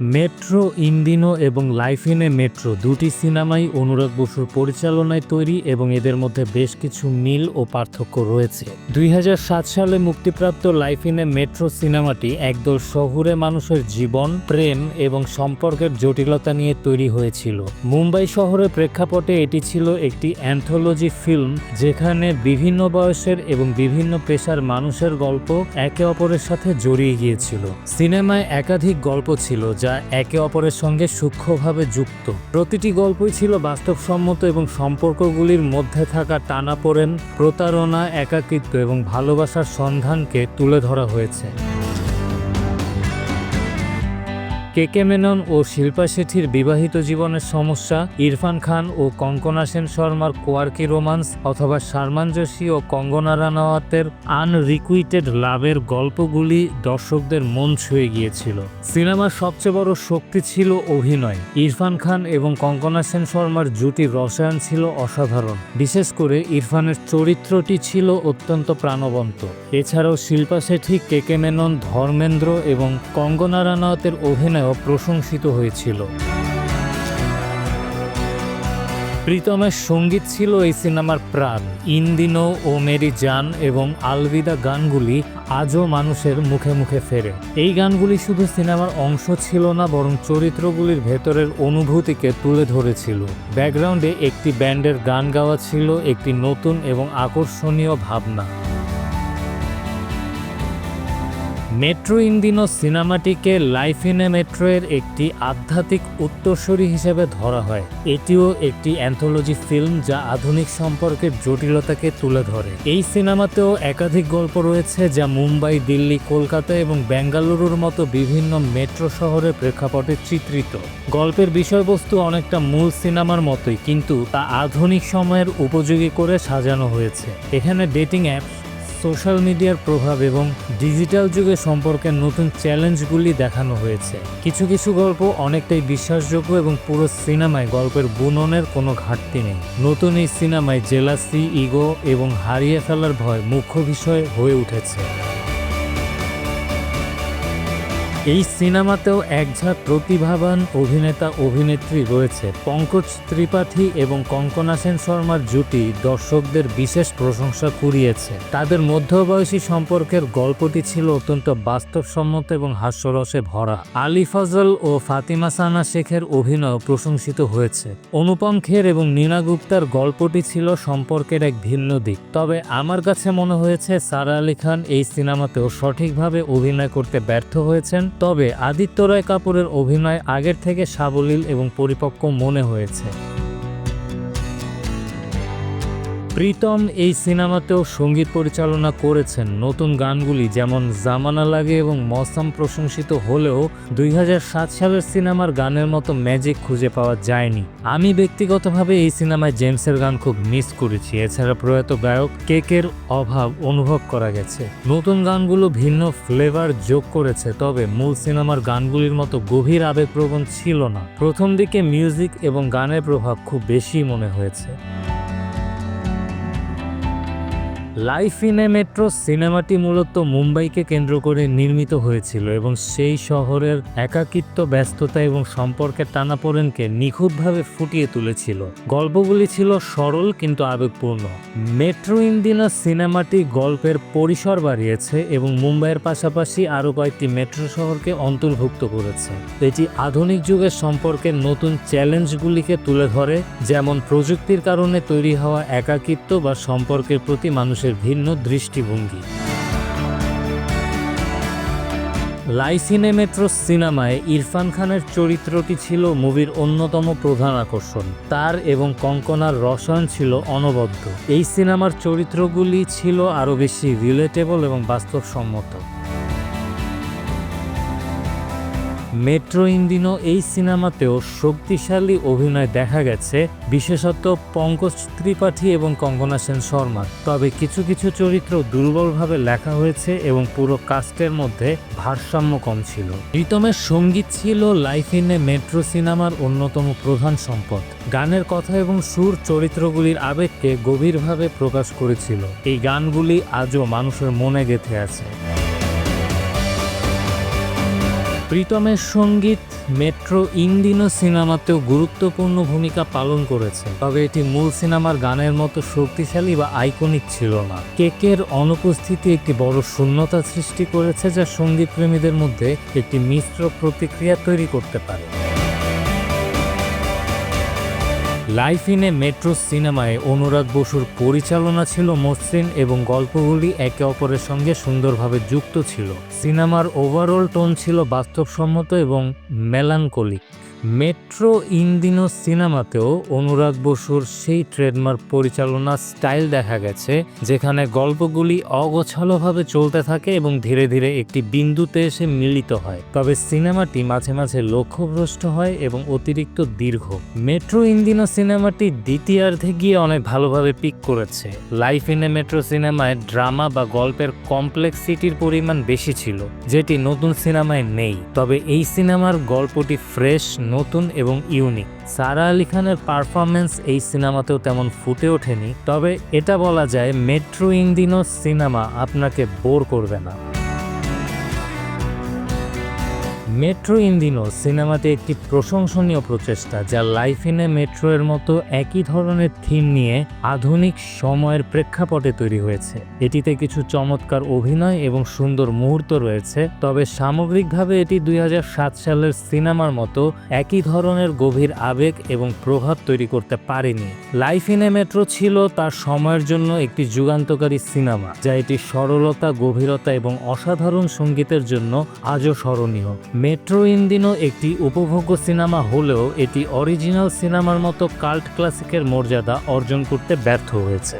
Metro, ইন্দিনো এবং life in a metro দুটি সিনেমাই অনুরাগ বসুর পরিচালনায় তৈরি এবং এদের মধ্যে বেশ কিছু মিল ও পার্থক্য রয়েছে। দুই হাজার সাত সালে মুক্তিপ্রাপ্ত লাইফ ইন এ মেট্রো সিনেমাটি একদল শহুরে মানুষের জীবন, প্রেম এবং সম্পর্কের জটিলতা নিয়ে তৈরি হয়েছিল। মুম্বাই শহরের প্রেক্ষাপটে এটি ছিল একটি অ্যান্থোলজি ফিল্ম, যেখানে বিভিন্ন বয়সের এবং বিভিন্ন পেশার মানুষের গল্প একে অপরের সাথে জড়িয়ে গিয়েছিল। সিনেমায় একাধিক গল্প ছিল যা একে অপরের সঙ্গে সূক্ষ্মভাবে যুক্ত। প্রতিটি গল্পই ছিল বাস্তবসম্মত এবং সম্পর্কগুলির মধ্যে থাকা টানাপোড়েন, প্রতারণা, একাকিত্ব এবং ভালোবাসার সন্ধানকে তুলে ধরা হয়েছে। কেকে মেনন ও শিল্পা শেঠির বিবাহিত জীবনের সমস্যা, ইরফান খান ও কঙ্কনা সেন শর্মার কোয়ার্কি রোমান্স অথবা যোশী ও কঙ্গনা রানাওয়াতের আনরিকুইটেড লাভের গল্পগুলি দর্শকদের মন ছুঁয়ে গিয়েছিল। সিনেমার সবচেয়ে বড় শক্তি ছিল অভিনয়। ইরফান খান এবং কঙ্কনা সেন শর্মার জুটি রসায়ন ছিল অসাধারণ। বিশেষ করে ইরফানের চরিত্রটি ছিল অত্যন্ত প্রাণবন্ত। এছাড়াও শিল্পা শেঠি কেকে মেনন, ধর্মেন্দ্র এবং কঙ্গনা রানাওয়াতের অভিনয়ও প্রশংসিত হয়েছিল। প্রীতমের সংগীত ছিল এই সিনেমার প্রাণ। ইন্দিনো ও মেরি জান এবং আলবিদা গানগুলি আজও মানুষের মুখে মুখে ফেরে। এই গানগুলি শুধু সিনেমার অংশ ছিল না, বরং চরিত্রগুলির ভেতরের অনুভূতিকে তুলে ধরেছিল। ব্যাকগ্রাউন্ডে একটি ব্যান্ডের গান গাওয়া ছিল একটি নতুন এবং আকর্ষণীয় ভাবনা। মেট্রো ইন্দিনো সিনেমাটিকে লাইফ ইন এ মেট্রো এর একটি আধ্যাত্মিক উত্তরসূরি হিসেবে ধরা হয়। এটিও একটি অ্যান্থোলজি ফিল্ম যা আধুনিক সম্পর্কের জটিলতাকে তুলে ধরে। এই সিনেমাতেও একাধিক গল্প রয়েছে যা মুম্বাই, দিল্লি, কলকাতা এবং বেঙ্গালুরুর মতো বিভিন্ন মেট্রো শহরের প্রেক্ষাপটে চিত্রিত। গল্পের বিষয়বস্তু অনেকটা মূল সিনেমার মতোই, কিন্তু তা আধুনিক সময়ের উপযোগী করে সাজানো হয়েছে। এখানে ডেটিং অ্যাপ সোশ্যাল মিডিয়ার প্রভাব এবং ডিজিটাল যুগে সম্পর্কে নতুন চ্যালেঞ্জগুলি দেখানো হয়েছে। কিছু কিছু গল্প অনেকটাই বিশ্বাসযোগ্য এবং পুরো সিনেমায় গল্পের বুননের কোনো ঘাটতি নেই। নতুন এই সিনেমায় জেলাসি, ইগো এবং হারিয়ে ফেলার ভয় মুখ্য বিষয় হয়ে উঠেছে। এই সিনেমাতেও একঝাঁক প্রতিভাবান অভিনেতা অভিনেত্রী রয়েছে। পঙ্কজ ত্রিপাঠী এবং কঙ্কনা সেন শর্মার জুটি দর্শকদের বিশেষ প্রশংসা কুড়িয়েছে। তাদের মধ্যবয়সী সম্পর্কের গল্পটি ছিল অত্যন্ত বাস্তবসম্মত এবং হাস্যরসে ভরা। আলী ফজল ও ফাতিমা সানা শেখের অভিনয় প্রশংসিত হয়েছে। অনুপম খের এবং নীনা গুপ্তার গল্পটি ছিল সম্পর্কের এক ভিন্ন দিক। তবে আমার কাছে মনে হয়েছে, সারা আলী খান এই সিনেমাতেও সঠিকভাবে অভিনয় করতে ব্যর্থ হয়েছেন তবে আদিত্য রয় কাপুরের অভিনয় আগের থেকে সাবলীল এবং পরিপক্ক মনে হয়েছে। প্রীতম এই সিনেমাতেও সংগীত পরিচালনা করেছেন নতুন গানগুলি, যেমন জামানা লাগে এবং মসাম প্রশংসিত হলেও দুই হাজার সাত সালের সিনেমার গানের মতো ম্যাজিক খুঁজে পাওয়া যায়নি। আমি ব্যক্তিগতভাবে এই সিনেমায় জেমসের গান খুব মিস করেছি। এছাড়া প্রয়াত গায়ক কেকের অভাব অনুভব করা গেছে। নতুন গানগুলো ভিন্ন ফ্লেভার যোগ করেছে, তবে মূল সিনেমার গানগুলির মতো গভীর আবেগপ্রবণ ছিল না। প্রথম দিকে মিউজিক এবং গানের প্রভাব খুব বেশি মনে হয়েছে। লাইফ ইন এ মেট্রো সিনেমাটি মূলত মুম্বাইকে কেন্দ্র করে নির্মিত হয়েছিল এবং সেই শহরের একাকিত্ব, ব্যস্ততা এবং সম্পর্কের টানাপোড়েনকে নিখুঁতভাবে ফুটিয়ে তুলেছিল। গল্পগুলি ছিল সরল কিন্তু আবেগপূর্ণ। মেট্রো ইন্দিনা সিনেমাটি গল্পের পরিসর বাড়িয়েছে এবং মুম্বাইয়ের পাশাপাশি আরও কয়েকটি মেট্রো শহরকে অন্তর্ভুক্ত করেছে। এটি আধুনিক যুগের সম্পর্কের নতুন চ্যালেঞ্জগুলিকে তুলে ধরে, যেমন প্রযুক্তির কারণে তৈরি হওয়া একাকিত্ব বা সম্পর্কের প্রতি মানুষের ভিন্ন দৃষ্টিভঙ্গি। লাইসিনে মেট্রো সিনেমায় ইরফান খানের চরিত্রটি ছিল মুভির অন্যতম প্রধান আকর্ষণ। তার এবং কঙ্কনার রসায়ন ছিল অনবদ্য। এই সিনেমার চরিত্রগুলি ছিল আরও বেশি রিলেটেবল এবং বাস্তবসম্মত। মেট্রো ইন্দিনো এই সিনেমাতেও শক্তিশালী অভিনয় দেখা গেছে, বিশেষত পঙ্কজ ত্রিপাঠী এবং কঙ্গনা সেন শর্মার তবে কিছু কিছু চরিত্র দুর্বলভাবে লেখা হয়েছে এবং পুরো কাস্টের মধ্যে ভারসাম্য কম ছিল। প্রীতমের সংগীত ছিল লাইফ ইন এ মেট্রো সিনেমার অন্যতম প্রধান সম্পদ। গানের কথা এবং সুর চরিত্রগুলির আবেগকে গভীরভাবে প্রকাশ করেছিল। এই গানগুলি আজও মানুষের মনে গেঁথে আছে। প্রীতমের সংগীত মেট্রো ইন্দিনো সিনেমাতেও গুরুত্বপূর্ণ ভূমিকা পালন করেছে। তবে এটি মূল সিনেমার গানের মতো শক্তিশালী বা আইকনিক ছিল না। কেকের অনুপস্থিতি একটি বড় শূন্যতা সৃষ্টি করেছে যা সংগীত প্রেমীদের মধ্যে একটি মিশ্র প্রতিক্রিয়া তৈরি করতে পারে। লাইফ ইন এ মেট্রো সিনেমায় অনুরাগ বসুর পরিচালনা ছিল মসৃণ এবং গল্পগুলি একে অপরের সঙ্গে সুন্দরভাবে যুক্ত ছিল। সিনেমার ওভারঅল টোন ছিল বাস্তবসম্মত এবং মেলানকলিক মেট্রো ইন্দিনো সিনেমাতেও অনুরাগ বসুর সেই ট্রেডমার্ক পরিচালনা স্টাইল দেখা গেছে, যেখানে গল্পগুলি অগোছালোভাবে চলতে থাকে এবং ধীরে ধীরে একটি বিন্দুতে এসে মিলিত হয়। তবে সিনেমাটি মাঝে মাঝে লক্ষ্যভ্রষ্ট হয় এবং অতিরিক্ত দীর্ঘ। মেট্রো ইন্দিনো সিনেমাটি দ্বিতীয়ার্ধে গিয়ে অনেক ভালোভাবে পিক করেছে। লাইফ ইন এ মেট্রো সিনেমায় ড্রামা বা গল্পের কমপ্লেক্সিটির পরিমাণ বেশি ছিল, যেটি নতুন সিনেমায় নেই। তবে এই সিনেমার গল্পটি ফ্রেশ নতুন এবং ইউনিক সারা আলি খানের পারফরমেন্স এই সিনেমাতেও তেমন ফুটে ওঠেনি, তবে এটা বলা যায় মেট্রো ইন্দিনো সিনেমা আপনাকে বোর করবে না। মেট্রো ইন্দিনো সিনেমাতে একটি প্রশংসনীয় প্রচেষ্টা, যা লাইফ ইন এ মেট্রো এর মতো একই ধরনের থিম নিয়ে আধুনিক সময়ের প্রেক্ষাপটে তৈরি হয়েছে। এটিতে কিছু চমৎকার অভিনয় এবং সুন্দর মুহূর্ত রয়েছে, তবে সামগ্রিকভাবে এটি দুই হাজার সাত সালের সিনেমার মতো একই ধরনের গভীর আবেগ এবং প্রভাব তৈরি করতে পারেনি। লাইফ ইন এ মেট্রো ছিল তার সময়ের জন্য একটি যুগান্তকারী সিনেমা, যা এটি সরলতা, গভীরতা এবং অসাধারণ সঙ্গীতের জন্য আজও স্মরণীয়। মেট্রো ইন্দিনো একটি উপভোগ্য সিনেমা হলেও এটি অরিজিনাল সিনেমার মতো কাল্ট ক্লাসিকের মর্যাদা অর্জন করতে ব্যর্থ হয়েছে।